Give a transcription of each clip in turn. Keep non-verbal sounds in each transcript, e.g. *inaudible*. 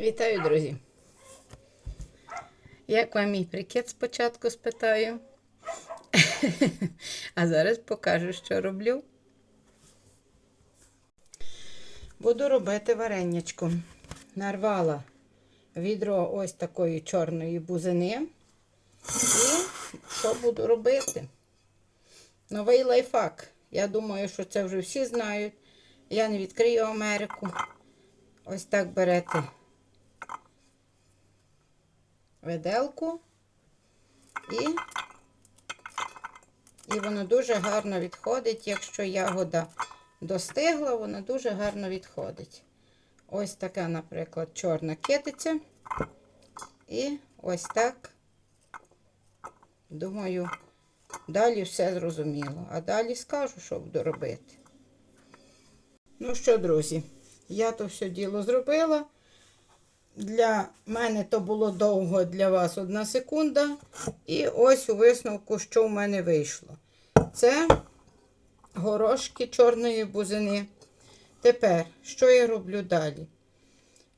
Вітаю, друзі. Як вам мій прикид спочатку спитаю? *laughs* А зараз покажу, що роблю. Буду робити варенячко. Нарвала відро ось такої чорної бузини. І що буду робити? Новий лайфхак. Я думаю, що це вже всі знають. Я не відкрию Америку. Ось так берете виделку і, і воно дуже гарно відходить. Якщо ягода достигла, вона дуже гарно відходить. Ось така, наприклад, чорна китиця. І ось так, думаю, далі все зрозуміло. А далі скажу, що буду робити. Ну що, друзі, я то все діло зробила. Для мене то було довго, для вас одна секунда. І ось у висновку, що в мене вийшло. Це горошки чорної бузини. Тепер, що я роблю далі?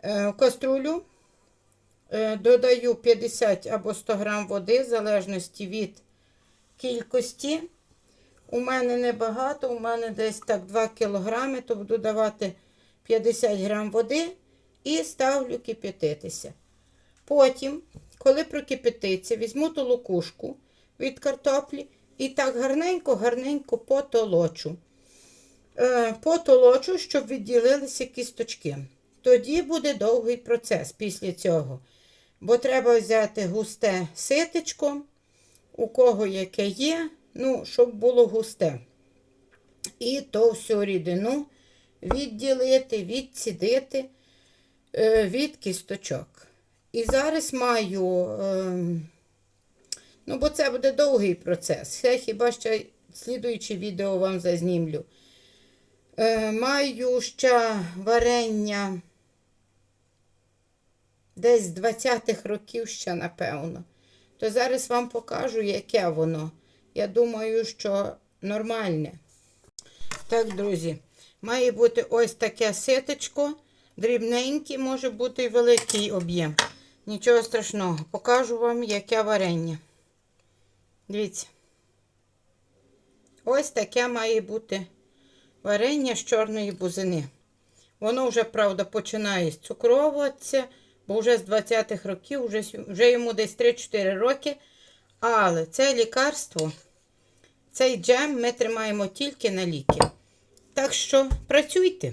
Е, в каструлю е, додаю 50 або 100 грам води, в залежності від кількості. У мене небагато, у мене десь так 2 кілограми, то буду давати 50 грам води і ставлю кип'ятитися. Потім, коли прокипятиться, візьму ту від картоплі і так гарненько-гарненько потолочу. Е, потолочу, щоб відділилися кісточки. Тоді буде довгий процес після цього. Бо треба взяти густе ситечко, у кого яке є, ну, щоб було густе. І то всю рідину відділити, відцідити від кісточок. І зараз маю, е, ну, бо це буде довгий процес. Я хіба ще слідуюче відео вам зазнімлю. Е, маю ще варення десь з 20-х років ще, напевно. То зараз вам покажу, яке воно. Я думаю, що нормальне. Так, друзі, має бути ось таке ситочко, дрібненький, може бути і великий об'єм. Нічого страшного. Покажу вам, яке варення. Дивіться. Ось таке має бути варення з чорної бузини. Воно вже, правда, починає цукровуватися, бо вже з 20-х років, вже, вже йому десь 3-4 роки. Але це лікарство, цей джем ми тримаємо тільки на ліки. Так що працюйте.